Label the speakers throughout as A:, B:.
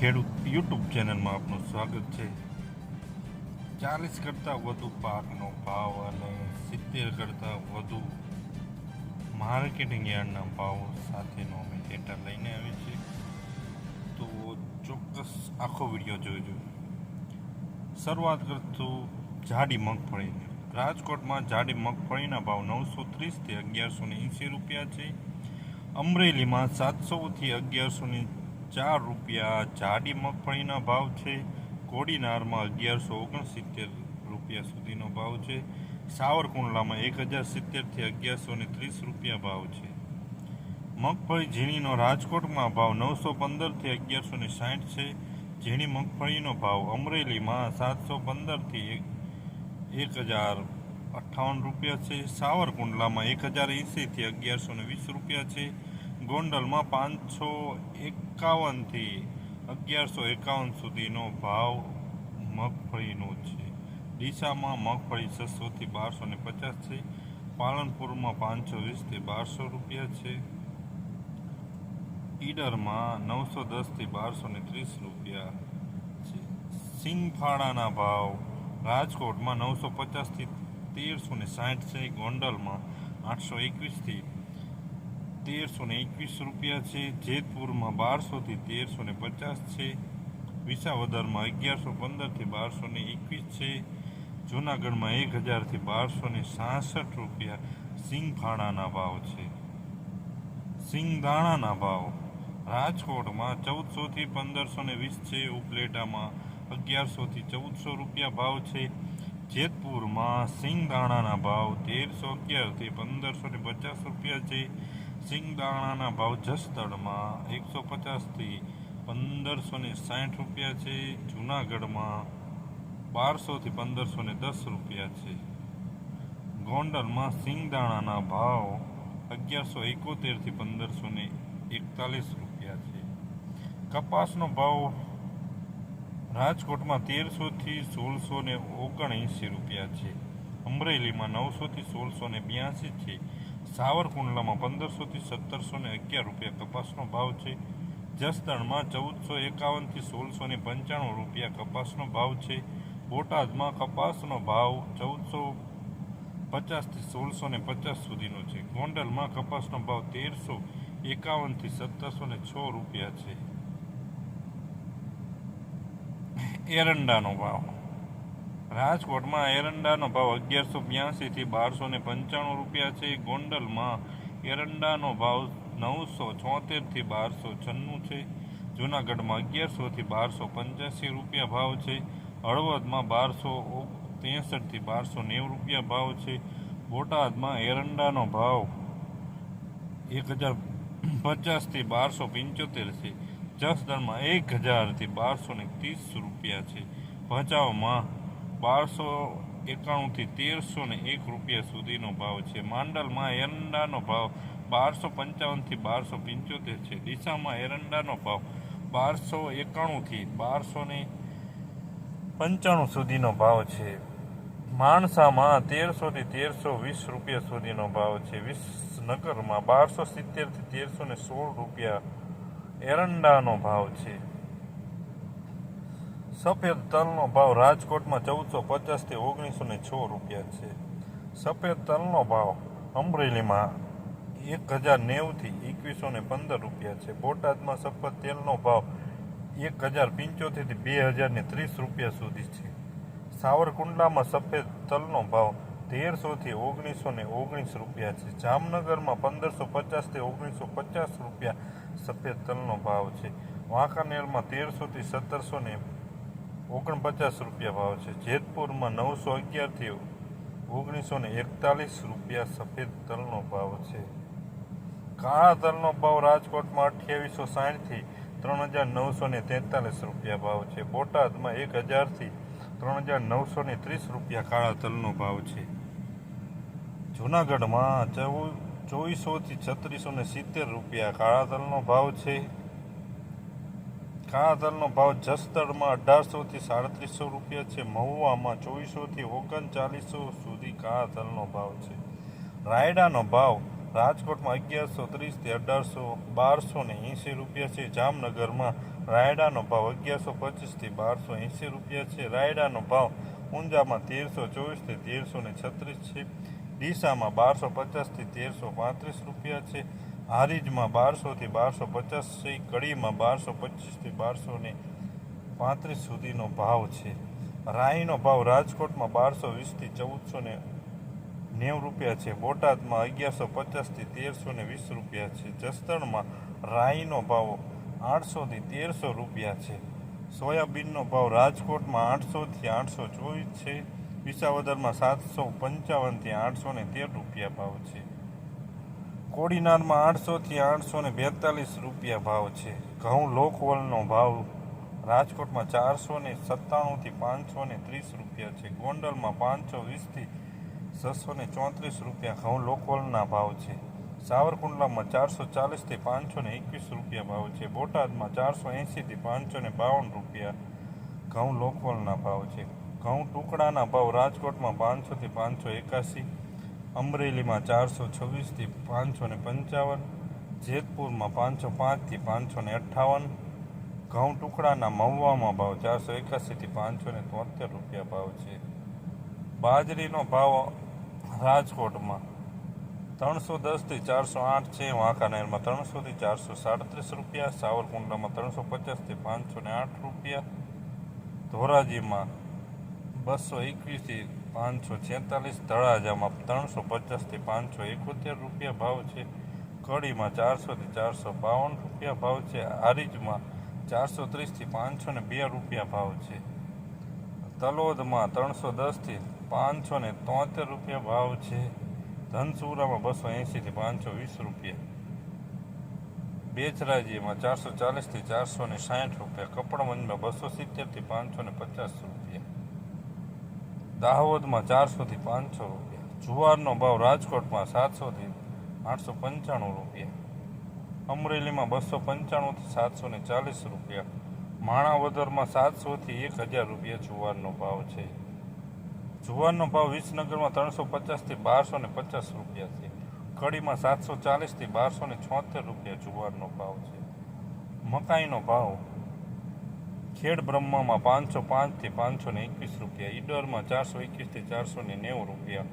A: ખેડૂત યુટ્યુબ ચેનલમાં આપનું સ્વાગત છે. ચાલીસ કરતાં વધુ પાકનો ભાવ અને સિત્તેર કરતાં વધુ માર્કેટિંગ યાર્ડના ભાવ સાથેનો અમે ડેટા લઈને આવી છીએ તો ચોક્કસ આખો વીડિયો જોઈજો શરૂઆત કરતું જાડી મગફળીની. રાજકોટમાં જાડી મગફળીના ભાવ નવસો ત્રીસથી અગિયારસો ને એંસી રૂપિયા છે. અમરેલીમાં સાતસોથી અગિયારસો ને ચાર રૂપિયા જાડી મગફળીના ભાવ છે. કોડીનારમાં અગિયારસો ઓગણસિત્તેર રૂપિયા સુધીનો ભાવ છે. સાવરકુંડલામાં એક હજાર સિત્તેરથી અગિયારસો ને ત્રીસ રૂપિયા ભાવ છે. મગફળી ઝીણીનો રાજકોટમાં ભાવ નવસો પંદરથી અગિયારસો ને સાઠ છે. ઝીણી મગફળીનો ભાવ અમરેલીમાં સાતસો પંદરથી એક હજાર અઠ્ઠાવન રૂપિયા છે. સાવરકુંડલામાં એક હજાર એંસીથી અગિયારસો ને વીસ રૂપિયા છે. ગોંડલમાં પાંચસો એકાવનથી અગિયારસો એકાવન સુધીનો ભાવ મગફળીનો છે. ડીસામાં મગફળી છસોથી બારસો ને પચાસ છે. પાલનપુરમાં પાંચસો વીસથી બારસો રૂપિયા છે. ઈડરમાં નવસો દસથી બારસો ને ત્રીસ રૂપિયા છે. સિંગફાળાના ભાવ રાજકોટમાં નવસો પચાસથી તેરસો ને સાઠ છે. ગોંડલમાં આઠસો એકવીસથી તેરસો ને એકવીસ રૂપિયા છે, જેતપુરમાં બારસોથી તેરસો ને પચાસ છે, વિસાવદરમાં અગિયારસો પંદરથી બારસો ને એકવીસ છે, જૂનાગઢમાં એક હજારથી બારસો ને સાસઠ રૂપિયા સિંગફાણાના ભાવ છે. સિંગદાણાના ભાવ. રાજકોટમાં ચૌદસોથી પંદરસો ને વીસ છે, ઉપલેટામાં અગિયારસોથી ચૌદસો રૂપિયા ભાવ છે, જેતપુરમાં સિંગદાણાના ભાવ તેરસો અગિયારથી પંદરસો ને પચાસ રૂપિયા છે સિંગદાણાના ભાવ જસદણમાં એકસો પચાસથી પંદરસો ને સાઠ રૂપિયા છે. જૂનાગઢમાં બારસોથી પંદરસો ને દસ રૂપિયા છે. ગોંડલમાં સિંગદાણાના ભાવ અગિયારસો એકોતેરથી પંદરસો ને એકતાલીસ રૂપિયા છે. કપાસનો ભાવ રાજકોટમાં તેરસોથી સોળસો ને ઓગણએંસી રૂપિયા છે. અમરેલીમાં નવસોથી સોળસો ને બ્યાસી છે. સાવરકુંડલામાં પંદરસોથી સત્તરસો ને અગિયાર રૂપિયા કપાસનો ભાવ છે. જસદણમાં ચૌદસો એકાવનથી સોળસો ને પંચાણું રૂપિયા કપાસનો ભાવ છે. બોટાદમાં કપાસનો ભાવ ચૌદસો પચાસથી સોળસો ને પચાસ સુધીનો છે. ગોંડલમાં કપાસનો ભાવ તેરસો એકાવનથી સત્તરસો ને છ રૂપિયા છે. એરંડાનો ભાવ. રાજકોટમાં એરંડાનો ભાવ અગિયારસો બ્યાસીથી બારસો ને પંચાણું રૂપિયા છે. ગોંડલમાં એરંડાનો ભાવ નવસો છોતેરથી બારસો છન્નું છે. જૂનાગઢમાં અગિયારસોથી બારસો પંચ્યાસી રૂપિયા ભાવ છે. હળવદમાં બારસો ત્રેસઠથી બારસો નેવું રૂપિયા ભાવ છે. બોટાદમાં એરંડાનો ભાવ એક હજાર પચાસથી બારસો પંચોતેર છે. જસદણમાં એક હજારથી બારસો ને ત્રીસ રૂપિયા છે. ભચાઉમાં બારસો એકાણુંથી તેરસો ને એક રૂપિયા સુધીનો ભાવ છે. માંડલમાં એરંડાનો ભાવ બારસો પંચાવનથી બારસો પંચોતેર છે. ડીસામાં એરંડાનો ભાવ બારસો એકાણુંથી બારસો ને પંચાણું સુધીનો ભાવ છે. માણસામાં તેરસોથી તેરસો વીસ રૂપિયા સુધીનો ભાવ છે. વિસનગરમાં બારસો સિત્તેરથી તેરસો ને સોળ રૂપિયા એરંડાનો ભાવ છે. સફેદ તલનો ભાવ રાજકોટમાં ચૌદસો પચાસથી ઓગણીસો ને છ રૂપિયા છે. સફેદ તલનો ભાવ અમરેલીમાં એક હજાર નેવુંથી એકવીસો ને પંદર રૂપિયા છે. બોટાદમાં સફેદ તેલનો ભાવ એક હજાર પંચોતેરથી બે હજાર ને ત્રીસ રૂપિયા સુધી છે. સાવરકુંડલામાં સફેદ તલનો ભાવ તેરસોથી ઓગણીસો ને ઓગણીસ રૂપિયા છે. જામનગરમાં પંદરસો પચાસથી ઓગણીસો પચાસ રૂપિયા સફેદ તલનો ભાવ છે. વાંકાનેરમાં તેરસોથી સત્તરસો ને ઓગણપચાસ રૂપિયા ભાવ છે. જેતપુરમાં નવસો અગિયારથી ઓગણીસો ને એકતાલીસ રૂપિયા સફેદ તલનો ભાવ છે. કાળા તલનો ભાવ રાજકોટમાં અઠ્યાવીસો સાઠથી ત્રણ હજાર નવસો ને તેતાલીસ રૂપિયા ભાવ છે. બોટાદમાં એક હજારથી ત્રણ હજાર નવસો ને ત્રીસ રૂપિયા કાળા તલનો ભાવ છે. જૂનાગઢમાં ચૌ, ચોવીસોથી છત્રીસો ને સિત્તેર રૂપિયા કાળા તલનો ભાવ છે. કાળા ભાવ જસદણમાં અઢારસોથી સાડત્રીસો રૂપિયા છે. મહુવામાં ચોવીસોથી ઓગણચાલીસો સુધી કાળા ભાવ છે. રાયડાનો ભાવ રાજકોટમાં અગિયારસો ત્રીસથી અઢારસો બારસો ને એંસી રૂપિયા છે. જામનગરમાં રાયડાનો ભાવ અગિયારસો પચીસથી બારસો એંસી રૂપિયા છે. રાયડાનો ભાવ ઊંઝામાં તેરસો ચોવીસથી તેરસો ને છત્રીસ છે. ડીસામાં બારસો પચાસથી તેરસો પાંત્રીસ રૂપિયા છે. હારીજમાં બારસોથી બારસો પચાસ છે કડીમાં બારસો પચીસથી બારસો ને પાંત્રીસ સુધીનો ભાવ છે. રાઈનો ભાવ રાજકોટમાં બારસો વીસથી ચૌદસો ને નેવું રૂપિયા છે. બોટાદમાં અગિયારસો પચાસથી તેરસો ને વીસ રૂપિયા છે. જસદણમાં રાઈનો ભાવ આઠસોથી તેરસો રૂપિયા છે. સોયાબીનનો ભાવ રાજકોટમાં આઠસોથી આઠસો ચોવીસ છે. વિસાવદરમાં સાતસો પંચાવનથી આઠસો ને તેર રૂપિયા ભાવ છે. કોડીનારમાં આઠસોથી આઠસો ને બેતાલીસ રૂપિયા ભાવ છે. ઘઉં લોકવલનો ભાવ રાજકોટમાં ચારસો ને સત્તાણુંથી પાંચસો ને ત્રીસ રૂપિયા છે. ગોંડલમાં પાંચસો વીસથી છસો ને ચોત્રીસ રૂપિયા ઘઉં લોકવલના ભાવ છે. સાવરકુંડલામાં ચારસો ચાલીસથી પાંચસો ને એકવીસ રૂપિયા ભાવ છે. બોટાદમાં ચારસો એંશીથી પાંચસો ને બાવન રૂપિયા ઘઉં લોકવલના ભાવ છે. ઘઉં ટુકડાના ભાવ રાજકોટમાં પાંચસોથી પાંચસો એકાસી અમરેલીમાં ચારસો છવ્વીસથી પાંચસો ને પંચાવન, જેતપુરમાં પાંચસો પાંચથી પાંચસો ને અઠ્ઠાવન ઘઉં ટુકડાના મહુવામાં ભાવ ચારસો એકાસીથી પાંચસો ને તોતેર રૂપિયા ભાવ છે. બાજરીનો ભાવ રાજકોટમાં ત્રણસો દસથી ચારસો આઠ છે, વાંકાનેરમાં ત્રણસોથી ચારસો સાડત્રીસ રૂપિયા, સાવરકુંડલામાં ત્રણસો પચાસથી પાંચસો ને આઠ રૂપિયા, ધોરાજીમાં બસો એકવીસથી પાંચસો છેતાલીસ તળાજામાં ત્રણસો પચાસથી પાંચસો એકોતેર રૂપિયા ભાવ છે. કડીમાં ચારસોથી ચારસો બાવન રૂપિયા ભાવ છે. હારીજમાં ચારસો ત્રીસથી પાંચસો ને બે રૂપિયા ભાવ છે. તલોદમાં ત્રણસો દસથી પાંચસો ને તોતેર રૂપિયા ભાવ છે. ધનસુરામાં બસો એંશીથી પાંચસો વીસ રૂપિયા. બેચરાજીમાં ચારસો ચાલીસથી ચારસો ને સાઠ રૂપિયા. કપડવંજમાં બસો સિત્તેરથી પાંચસો ને પચાસ રૂપિયા. દાહોદમાં ચારસોથી પાંચસો રૂપિયા. જુવારનો ભાવ રાજકોટમાં સાતસોથી આઠસો પંચાણું રૂપિયા. અમરેલીમાં બસો પંચાણુંથી સાતસો ને ચાલીસ રૂપિયા. માણાવદરમાં સાતસોથી એક હજાર રૂપિયા જુવારનો ભાવ છે. જુવારનો ભાવ વિસનગરમાં ત્રણસો પચાસથી બારસો ને પચાસ રૂપિયા છે. કડીમાં સાતસો ચાલીસથી બારસો ને છોતેર રૂપિયા જુવારનો ભાવ છે. મકાઈનો ભાવ ખેડ બ્રહ્મામાં પાંચસો પાંચથી પાંચસો ને એકવીસ રૂપિયા, ઈડરમાં ચારસો એકવીસથી ચારસો ને નેવું રૂપિયા.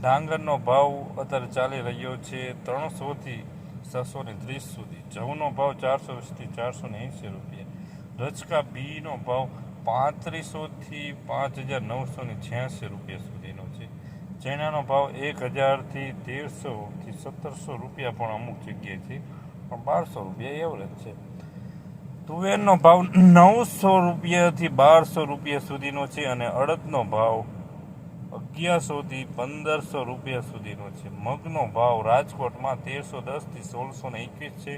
A: ડાંગરનો ભાવ અત્યારે ચાલી રહ્યો છે ત્રણસોથી છસો ને ત્રીસ સુધી. જવનો ભાવ ચારસો વીસથી ચારસો ને એંસી રૂપિયા. રચકા બીનો ભાવ પાંત્રીસોથી પાંચ હજાર નવસો ને છ્યાસી રૂપિયા સુધીનો છે. ચણાનો ભાવ એક હજારથી તેરસોથી સત્તરસો રૂપિયા પણ અમુક જગ્યાએ છે પણ બારસો રૂપિયા એવરેજ છે. તુવેરનો ભાવ નવસો રૂપિયાથી બારસો રૂપિયા સુધીનો છે અને અડદનો ભાવ અગિયારસોથી પંદરસો રૂપિયા સુધીનો છે. મગનો ભાવ રાજકોટમાં તેરસો દસથી સોળસો ને એકવીસ છે.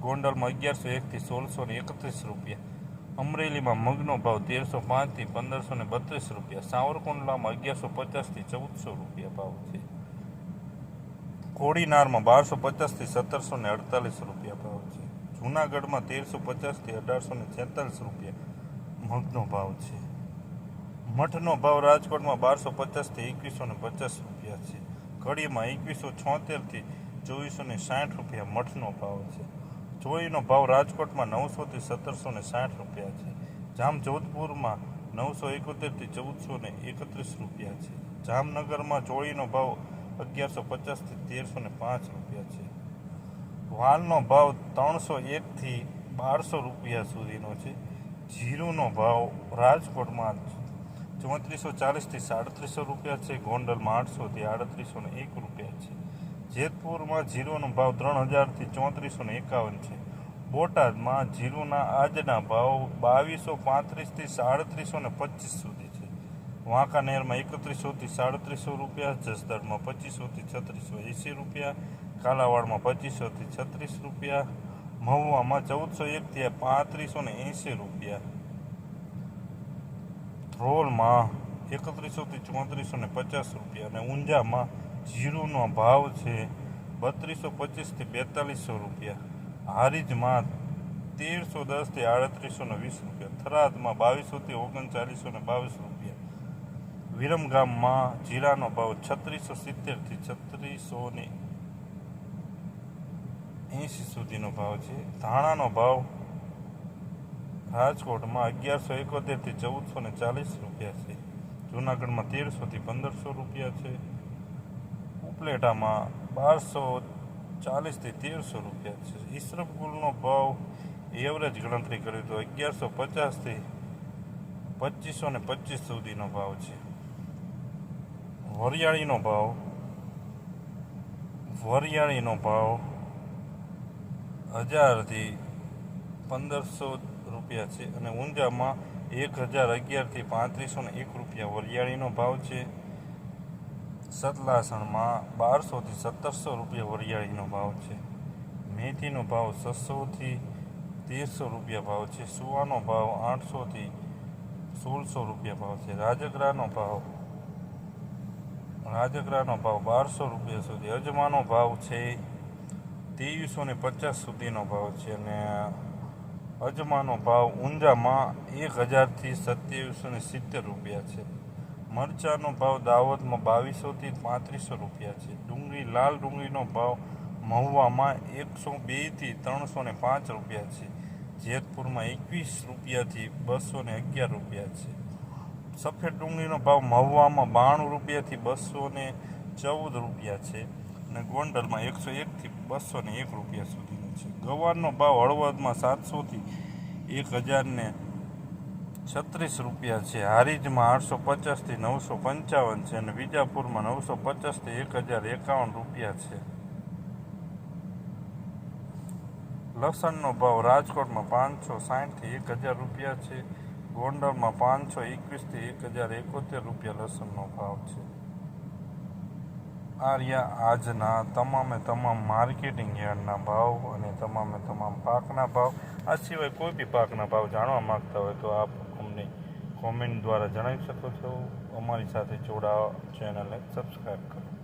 A: ગોંડલમાં અગિયારસો એકથી સોળસો ને એકત્રીસ રૂપિયા. અમરેલીમાં મગનો ભાવ તેરસો પાંચથી પંદરસો ને બત્રીસ રૂપિયા. સાવરકુંડલામાં અગિયારસો પચાસથી ચૌદસો રૂપિયા ભાવ છે. કોડીનારમાં બારસો પચાસથી સત્તરસો ને અડતાલીસ રૂપિયા ભાવ છે. જૂનાગઢમાં તેરસો પચાસથી અઢારસો ને છેતાલીસ રૂપિયા મગનો ભાવ છે. મઠનો ભાવ રાજકોટમાં બારસો પચાસથી એકવીસો ને પચાસ રૂપિયા છે. કડીમાં એકવીસો છોતેરથી ચોવીસો ને સાઠ રૂપિયા મઠનો ભાવ છે. ચોળીનો ભાવ રાજકોટમાં નવસોથી સત્તરસો ને સાઠ રૂપિયા છે. જામ જોધપુરમાં નવસો એકોતેરથી ચૌદસો ને એકત્રીસ રૂપિયા છે. જામનગરમાં ચોળીનો ભાવ અગિયારસો પચાસથી તેરસો ને પાંચ રૂપિયા છે. વાલનો ભાવ ત્રણસો એકથી બારસો રૂપિયા સુધીનો છે. જીરુનો ભાવ રાજકોટમાં ચોત્રીસો ચાલીસથી સાડત્રીસો રૂપિયા છે. ગોંડલમાં આઠસોથી આડત્રીસો ને એક રૂપિયા છે. જેતપુરમાં જીરુનો ભાવ ત્રણ હજારથી ચોત્રીસો ને એકાવન છે. બોટાદમાં જીરુના આજના ભાવ બાવીસો પાંત્રીસથી સાડત્રીસો ને પચીસ સુધી છે. વાંકાનેરમાં એકત્રીસોથી સાડત્રીસો રૂપિયા, જસદણમાં પચીસોથી છત્રીસો એંસી રૂપિયા કાલાવાડમાં પચીસોથી છત્રીસ રૂપિયા, મહુવામાં ચૌદસો એકથી પાંત્રીસો ને એંસી રૂપિયા. ધ્રોલમાં એકત્રીસોથી ચોત્રીસો ને પચાસ રૂપિયા અને ઊંઝામાં જીરુનો ભાવ છે બત્રીસો પચીસથી બેતાલીસો રૂપિયા. હારીજમાં તેરસો દસથી આડત્રીસો ને વીસ રૂપિયા. થરાદમાં બાવીસોથી ઓગણચાલીસો ને બાવીસ રૂપિયા. વિરમગામમાં જીરાનો ભાવ છત્રીસો સિત્તેરથી છત્રીસો ને એંશી સુધીનો ભાવ છે. ધાણાનો ભાવ રાજકોટમાં અગિયારસો એકોતેરથી ચૌદસો ને ચાલીસ રૂપિયા છે. જૂનાગઢમાં તેરસોથી પંદરસો રૂપિયા છે. ઉપલેટામાં બારસો ચાલીસથી તેરસો રૂપિયા છે. ઈસરફગુલનો ભાવ એવરેજ ગણતરી કરી તો અગિયારસો પચાસથી પચીસો ને પચીસ સુધીનો ભાવ છે. વરિયાળીનો ભાવ વરિયાળીનો ભાવ હજારથી પંદરસો રૂપિયા છે અને ઊંઝામાં એક હજાર અગિયારથી પાંત્રીસો ને એક રૂપિયા વરિયાળીનો ભાવ છે. સતલાસણમાં બારસોથી સત્તરસો રૂપિયા વરિયાળીનો ભાવ છે. મેથીનો ભાવ છસોથી તેરસો રૂપિયા ભાવ છે. સુવાનો ભાવ આઠસોથી સોળસો રૂપિયા ભાવ છે. રાજગરાનો ભાવ રાજગરાનો ભાવ બારસો રૂપિયા સુધી. અજમાનો ભાવ છે ત્રેવીસો ને પચાસ સુધીનો ભાવ છે અને અજમાનો ભાવ ઊંઝામાં એક હજારથી સત્યાવીસો ને સિત્તેર રૂપિયા છે. મરચાંનો ભાવ દાવતમાં બાવીસોથી પાંત્રીસો રૂપિયા છે. ડુંગળી, લાલ ડુંગળીનો ભાવ મહુવામાં એકસો બેથી ત્રણસો ને પાંચ રૂપિયા છે. જેતપુરમાં એકવીસ રૂપિયાથી બસો ને અગિયાર રૂપિયા છે. સફેદ ડુંગળીનો ભાવ મહુવામાં બાણું રૂપિયાથી બસો ને ચૌદ રૂપિયા છે. અને ગોંડલમાં એકસો એકથી બસો ને એક રૂપિયા સુધીનો છે. ગવારનો ભાવ હળવદમાં સાતસોથી એક હજારને છત્રીસ રૂપિયા છે. હારીજમાં આઠસો પચાસથી નવસો પંચાવન છે અને વિજાપુરમાં નવસો પચાસથી એક હજાર એકાવન રૂપિયા છે. લસણનો ભાવ રાજકોટમાં પાંચસો સાઠથી એક હજાર રૂપિયા છે. ગોંડલમાં પાંચસો એકવીસથી એક હજાર એકોતેર રૂપિયા લસણનો ભાવ છે. આ રહ્યા આજના તમામે તમામ માર્કેટિંગ યાર્ડના ભાવ અને તમામે તમામ પાકના ભાવ. આ સિવાય કોઈ બી પાકના ભાવ જાણવા માંગતા હોય તો આપ અમને કોમેન્ટ દ્વારા જણાવી શકો છો. અમારી સાથે જોડાવા ચેનલને સબસ્ક્રાઈબ કરો.